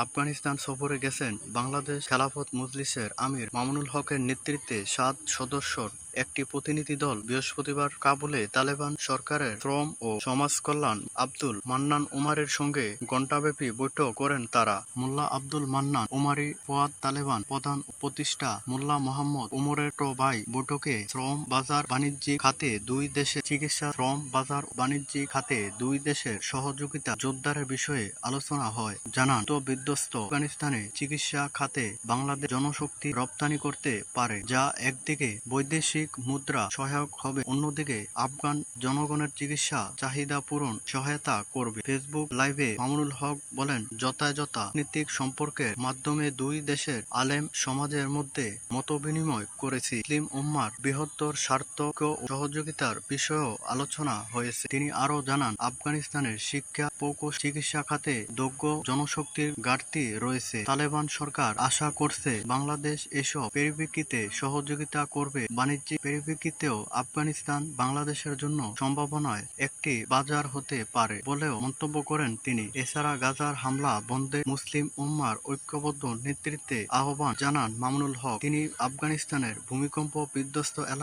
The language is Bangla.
আফগানিস্তান সফরে গেছেন বাংলাদেশ খেলাফত মজলিসের আমির মামুনুল হকের নেতৃত্বে সাত সদস্যর একটি প্রতিনিধি দল বৃহস্পতিবার কাবুলে তালেবান সরকারের শ্রম ও সমাজ কল্যাণ আব্দুল মান্নান ওমারের সঙ্গে ঘণ্টাব্যাপী বৈঠক করেন তারা। মোল্লা আব্দুল মান্নান ওমারি ফোয়াদ তালেবান প্রধান উপদেষ্টা মোল্লা মোহাম্মদ ওমরের টো ভাই বৈঠকে শ্রম বাজার বাণিজ্যিক খাতে দুই দেশের চিকিৎসা, শ্রম বাজার বাণিজ্যিক খাতে দুই দেশের সহযোগিতা জোরদারের বিষয়ে আলোচনা হয়। জানান, তো বিধ্বস্ত আফগানিস্তানে চিকিৎসা খাতে বাংলাদেশ জনশক্তি রপ্তানি করতে পারে, যা একদিকে বৈদেশিক মুদ্রা সহায়ক হবে। অন্যদিকে, আফগান জনগণের চিকিৎসা চাহিদা পূরণ সহায়তা করবে। ফেসবুক লাইভে মামুনুল হক বলেন, যথাযথ নীতিক সম্পর্কের মাধ্যমে দুই দেশের আলেম সমাজের মধ্যে মতবিনিময় করেছি। মুসলিম উম্মার বৃহত্তর স্বার্থ ও সহযোগিতার বিষয়েও আলোচনা হয়েছে। তিনি আরও জানান, আফগানিস্তানের শিক্ষা প্রকৌশল চিকিৎসা খাতে দক্ষ জনশক্তির ঘাটতি রয়েছে। তালেবান সরকার আশা করছে বাংলাদেশ এসব পরিপ্রেক্ষিতে সহযোগিতা করবে বাণিজ্যিক পরিপ্রেক্ষিতেও আফগানিস্তান বাংলাদেশের জন্য সম্ভাবনায় একটি বাজার হতে পারে বলেও মন্তব্য করেন তিনি। এছাড়া গাজার হামলা বন্ধে মুসলিম উম্মার ঐক্যবদ্ধ নেতৃত্বে আহ্বান জানান মামুনুল হক। তিনি আফগানিস্তানের ভূমিকম্প বিধ্বস্ত